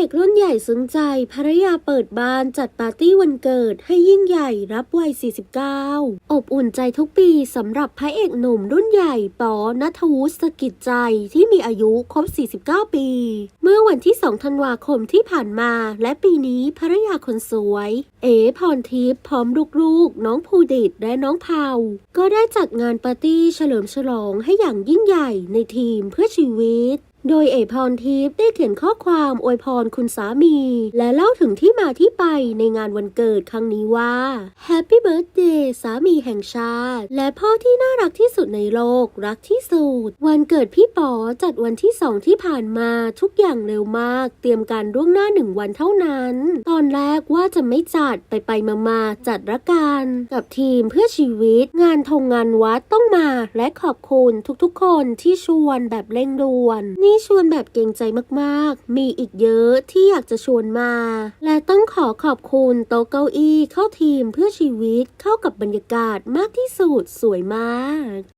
เอกรุ่นใหญ่สนใจภรรยาเปิดบ้านจัดปาร์ตี้วันเกิดให้ยิ่งใหญ่รับวัย 49 อบอุ่นใจทุกปีสำหรับพระเอกหนุ่มรุ่นใหญ่ปอนัทวุฒิสกิจใจที่มีอายุครบ 49 ปี เมื่อวันที่ 2 ธันวาคมที่ผ่านมา และปีนี้ภรรยาคนสวย เอ๋พรทิพย์พร้อมลูกๆ น้องภูดิตและน้องเผาก็ได้จัดงานปาร์ตี้เฉลิมฉลองให้อย่างยิ่งใหญ่ในทีมเพื่อชีวิต โดยเอพรทิพย์ได้เขียนข้อความอวยพรคุณสามี และเล่าถึงที่มาที่ไปในงานวันเกิดครั้งนี้ว่า Happy Birthday สามีแห่งชาติ และพ่อที่น่ารักที่สุดในโลก รักที่สุด วันเกิดพี่ป๋อจัดวันที่สองที่ผ่านมาทุกอย่างเร็วมาก เตรียมการล่วงหน้าหนึ่งวันเท่านั้น ตอนแรกว่าจะไม่จัดไปไปมามาจัดละกันกับทีมเพื่อชีวิต งานทงงานวัดต้องมา และขอบคุณทุกๆ คนที่ชวนแบบเร่งด่วนนี่ชวนแบบเกรงใจมากๆ มีอีกเยอะที่อยากจะชวนมา และต้องขอขอบคุณโต๊ะเก้าอี้เข้าทีมเพื่อชีวิตเข้ากับบรรยากาศมากที่สุดสวยมาก